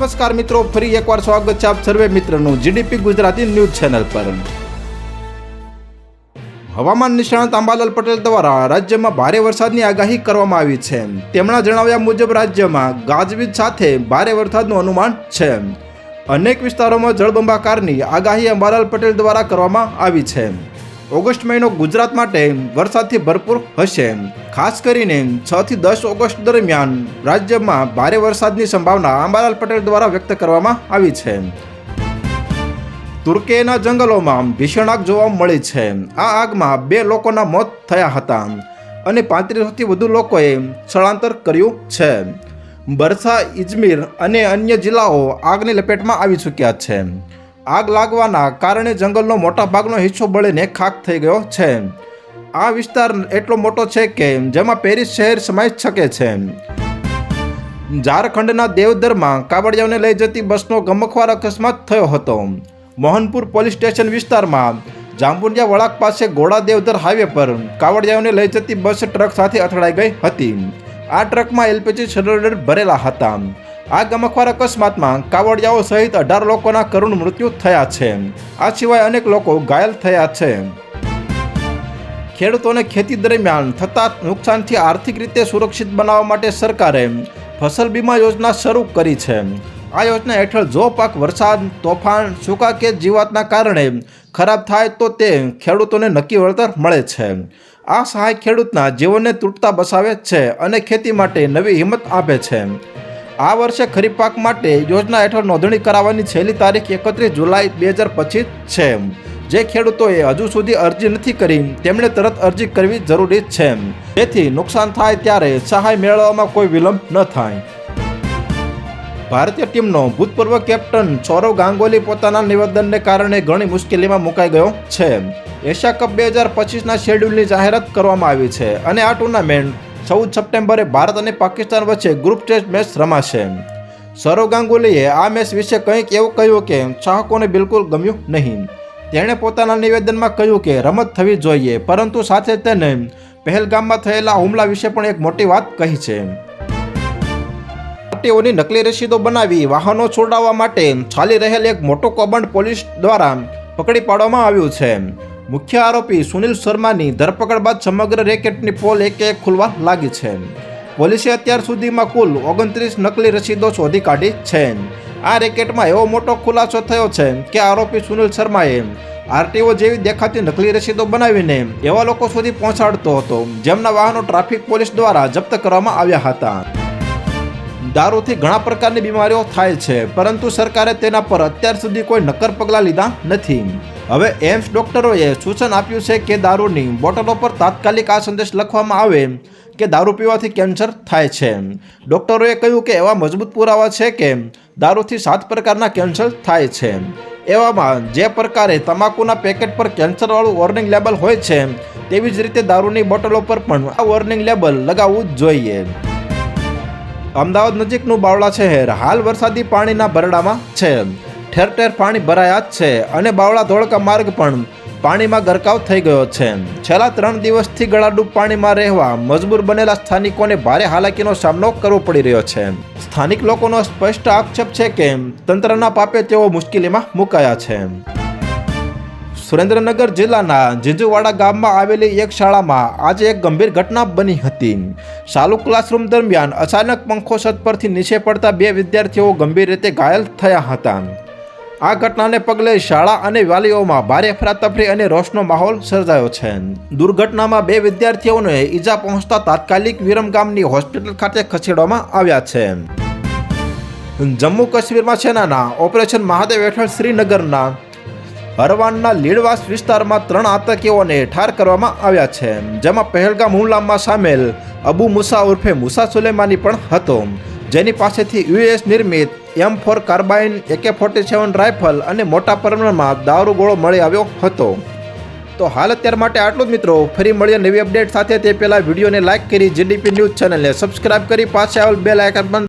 નમસ્કાર મિત્રો, ફરી એકવાર સ્વાગત છે આપ સર્વે મિત્રનું જીડીપી ગુજરાતી ન્યૂઝ ચેનલ પર. હવામાન નિષ્ણાત અંબાલાલ પટેલ દ્વારા રાજ્યમાં ભારે વરસાદની આગાહી કરવામાં આવી છે. તેમના જણાવ્યા મુજબ રાજ્યમાં ગાજવીજ સાથે ભારે વરસાદનું અનુમાન છે. અનેક વિસ્તારોમાં જળબંબાકારની આગાહી અંબાલાલ પટેલ દ્વારા કરવામાં આવી છે. ઓગસ્ટ મહિનો ગુજરાત માટે વરસાદથી ભરપૂર હશે. ખાસ કરીને છ થી દસ ઓગસ્ટ દરમિયાન રાજ્યમાં ભારે વરસાદની સંભાવના અંબાલાલ પટેલ દ્વારા વ્યક્ત કરવામાં આવી છે. તુર્કીના જંગલોમાં ભીષણ આગ જોવા મળી છે. આ આગમાં બે લોકોના મોત થયા હતા અને પાંત્રીસથી વધુ લોકોએ સ્થળાંતર કર્યું છે. બરસા, ઇજમીર અને અન્ય જિલ્લાઓ આગની લપેટમાં આવી ચૂક્યા છે. આગ લાગવાના કારણે જંગલનો મોટા ભાગનો હિસ્સો બળીને ખાક થઈ ગયો છે. આ વિસ્તાર એટલો મોટો છે કે જેમાં પેરિસ શહેર સમાઈ શકે છે. ઝારખંડના દેવદરમાં કાવડિયાઓને લઈ જતી બસનો ગમખવાર અકસ્માત થયો હતો. મોહનપુર પોલીસ સ્ટેશન વિસ્તારમાં જાંબુડિયા વળાક પાસે ઘોડા દેવદર હાઈવે પર કાવડિયાઓને લઈ જતી બસ ટ્રક સાથે અથડાઈ ગઈ હતી. આ ટ્રકમાં એલપીજી સિલિન્ડર ભરેલા હતા. આ ગમખવાર અકસ્માતમાં કાવડિયાઓ સહિત અઢાર લોકોના કરુણ મૃત્યુ થયા છે. આ સિવાય અનેક લોકો ઘાયલ થયા છે. ખેડૂતોને ખેતી દરમિયાન થતા નુકસાનથી આર્થિક રીતે સુરક્ષિત બનાવવા માટે સરકારે ફસલ બીમા યોજના શરૂ કરી છે. આ યોજના હેઠળ જો પાક, વરસાદ, તોફાન, સૂકા કે જીવાતના કારણે ખરાબ થાય તો તે ખેડૂતોને નક્કી વળતર મળે છે. આ સહાય ખેડૂતના જીવનને તૂટતા બસાવે છે અને ખેતી માટે નવી હિંમત આપે છે. આ વર્ષે ખરીફ પાક માટે યોજના હેઠળ નોંધણી કરાવવાની છેલ્લી તારીખ એકત્રીસ જુલાઈ બે હજાર પચીસ છે. જે ખેડૂતોએ હજુ સુધી અરજી નથી કરી, તેમણે તરત અરજી કરવી જરૂરી છે. જેથી નુકસાન થાય ત્યારે સહાય મેળવવામાં કોઈ વિલંબ ન થાય. ભારતીય ટીમનો ભૂતપૂર્વ કેપ્ટન સૌરવ ગાંગુલી પોતાના નિવેદનને કારણે ઘણી મુશ્કેલીમાં મુકાઈ ગયો છે. એશિયા કપ બે હજાર પચીસના શેડ્યુલની જાહેરાત કરવામાં આવી છે અને આ ટુર્નામેન્ટ ચૌદ સપ્ટેમ્બરે ભારત અને પાકિસ્તાન વચ્ચે ગ્રુપ ટેસ્ટ મેચ રમાશે. સૌરવ ગાંગુલીએ આ મેચ વિશે કંઈક એવું કહ્યું કે ચાહકોને બિલકુલ ગમ્યું નહીં. તેણે પોતાના નિવેદનમાં કહ્યું કે રમત થવી જોઈએ, પરંતુ સાથે તેને પહેલગામમાં થયેલા હુમલા વિશે પણ એક મોટી વાત કહી છે. પાર્ટીઓની નકલી રસીદો બનાવી વાહનો છોડાવવા માટે ચાલી રહેલ એક મોટો કૌભાંડ પોલીસ દ્વારા પકડી પાડવામાં આવ્યું છે. મુખ્ય આરોપી સુનિલ શર્માની ધરપકડ બાદ સમગ્ર રેકેટની પોલ એક એક ખુલવા લાગી છે. પોલીસે અત્યાર સુધીમાં કુલ ઓગણત્રીસ નકલી રસીદો શોધી કાઢી છે. આ રેકેટમાં એવો મોટો ખુલાસો થયો છે કે આરોપી સુનિલ શર્માએ આરટીઓ જેવી દેખાતી નકલી રસીદો બનાવીને એવા લોકો સુધી પહોંચાડતો હતો, જેમના વાહનો ટ્રાફિક પોલીસ દ્વારા જપ્ત કરવામાં આવ્યા હતા. દારૂથી ઘણા પ્રકારની બીમારીઓ થાય છે, પરંતુ સરકારે તેના પર અત્યાર સુધી કોઈ નક્કર પગલાં લીધા નથી. હવે એમ્સ ડોક્ટરોએ સૂચન આપ્યું છે કે દારૂની બોટલો પર તાત્કાલિક આ સંદેશ લખવામાં આવે કે દારૂ પીવાથી કેન્સર થાય છે. ડોક્ટરોએ કહ્યું કે એવા મજબૂત પુરાવા છે કે દારૂથી સાત પ્રકારના કેન્સર થાય છે. એવામાં જે પ્રકારે તમાકુના પેકેટ પર કેન્સરવાળું વોર્નિંગ લેબલ હોય છે, તેવી જ રીતે દારૂની બોટલો પર પણ આ વોર્નિંગ લેબલ લગાવવું જ જોઈએ. અમદાવાદ નજીકનું બાવળા શહેર, હાલ વરસાદી પાણીના ભરડામાં છે. ઠેર ઠેર પાણી ભરાયા જ છે અને બાવળા ધોળકા માર્ગ પણ પાણીમાં ગરકાવ થઈ ગયો છે. છેલ્લા ત્રણ દિવસથી ગળાડૂબ પાણીમાં રહેવા મજબૂર બનેલા સ્થાનિકોને ભારે હાલાકીનો સામનો કરવો પડી રહ્યો છે. સ્થાનિક લોકોનો સ્પષ્ટ આક્ષેપ છે કે તંત્રના પાપે તેઓ મુશ્કેલીમાં મુકાયા છે. સુરેન્દ્રનગર જિલ્લાના જીંજુવાડા ગામમાં આવેલી એક શાળામાં આજે એક ગંભીર ઘટના બની હતી. ચાલુ ક્લાસરૂમ દરમિયાન અચાનક પંખો છત પરથી નીચે પડતા બે વિદ્યાર્થીઓ ગંભીર રીતે ઘાયલ થયા હતા. આ ઘટનાને પગલે શાળા અને વાલીઓમાં ભારે અફરાતફરી અને રોષનો માહોલ સર્જાયો છે. દુર્ઘટનામાં બે વિદ્યાર્થીઓને ઈજા પહોંચતા તાત્કાલિક વિરમગામની હોસ્પિટલ ખાતે ખસેડવામાં આવ્યા છે. જમ્મુ કાશ્મીરમાં સેનાના ઓપરેશન મહાદેવ હેઠળ શ્રીનગરના હરવાનના લીડવાસ વિસ્તારમાં ત્રણ આતંકીઓને ઠાર કરવામાં આવ્યા છે. જેમાં પહેલગામ હુમલામાં સામેલ અબુ મુસા ઉર્ફે મુસા સુલેમાની પણ હતો. જેની પાસેથી યુએસ નિર્મિત એમ ફોર કાર્બાઇન એકે ફોર્ટી સેવન રાઇફલ અને મોટા પ્રમાણમાં દારૂ ગોળો મળી આવ્યો હતો. તો હાલ અત્યાર માટે આટલું જ મિત્રો. ફરી મળીએ નવી અપડેટ સાથે. તે પહેલાં વિડીયોને લાઇક કરી જીડીપી ન્યૂઝ ચેનલને સબસ્ક્રાઇબ કરી. પાસે આવેલ બે બંધ